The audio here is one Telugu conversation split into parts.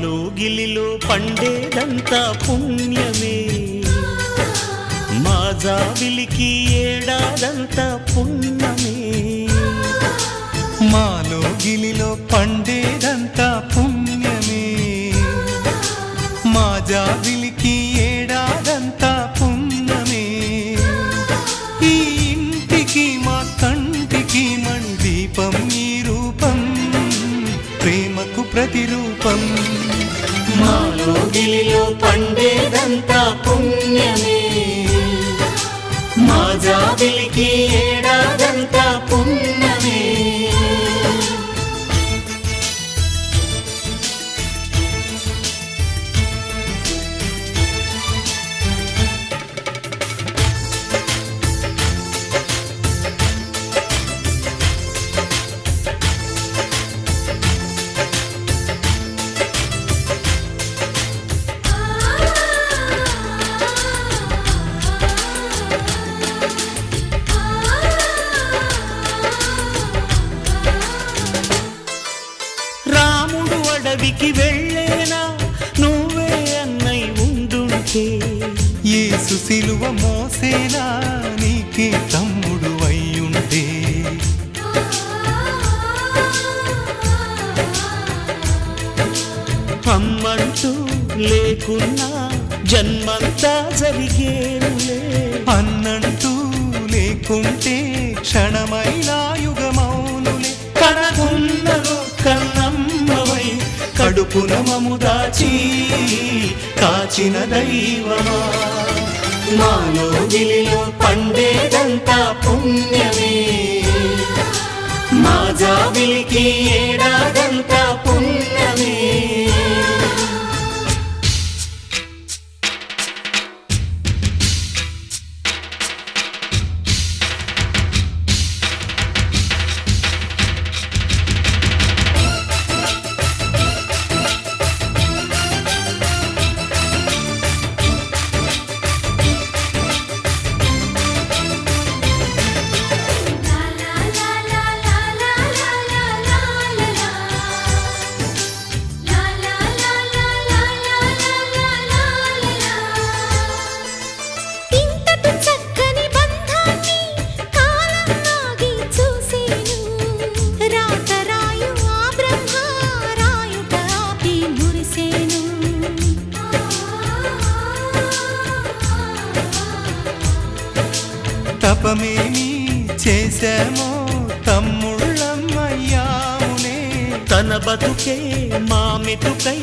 మాలో గిలిలో పండేదంతా పుణ్యమే. మా జాబిలికి ఏడాదంతా పుణ్యమే. మాలో గిలిలో పండేదంతా పుణ్యమే. మా జాబిలికి ఏడాదంతా పుణ్యమే. ఈ ఇంటికి మా కంటికి మణి దీపం ఈ రూపం ప్రేమకు ప్రతి మాలో వెళ్ళేనా? నువ్వే అన్నై ఉండుంటే. యేసు సిలువ మోసేనా? నీకే తమ్ముడు అయ్యుంటే. అమ్మంటూ లేకున్నా జన్మంతా జరిగేనులే. అన్నంటూ లేకుంటే క్షణమైనా కడుపున దాచి కాచిన దైవమా? మాలో గిలిలో పండేదంతా పుణ్యమే. మా జాబిలికి ఏ తపమేమి చేశామో తమ్ముళ్ళమ్మయ్యాములే తన బతుకే మా మెతుకై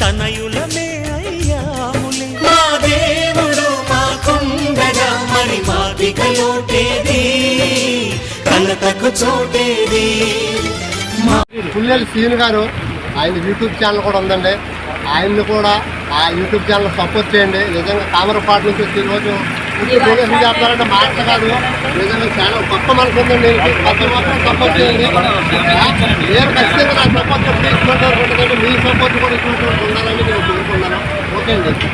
తనయులమే అయ్యాములే మా దేవుడు మా కుండగా మరి మాటిక లోటేది కలతకు చోటేది. పుల్లెల సీన్ గారు ఆయన యూట్యూబ్ ఛానల్ కూడా ఉందండి. ఆయన్ని కూడా ఆ యూట్యూబ్ ఛానల్ సపోర్ట్ చేయండి. నిజంగా కామరపాటు నుంచి వచ్చి ఈరోజు ఇంటి డొనేషన్ చేస్తారంటే మాట కాదు నిజంగా చాలా గొప్ప మనసు ఉందండి. దీనికి. ప్రతి ఒక్కరు సపోర్ట్ చేయండి నేను ఖచ్చితంగా నా సపోర్ట్ తీసుకుంటారు. మీ సపోర్ట్ కూడా ఇటువంటి ఉండాలని నేను కోరుకున్నాను ఓకే అండి.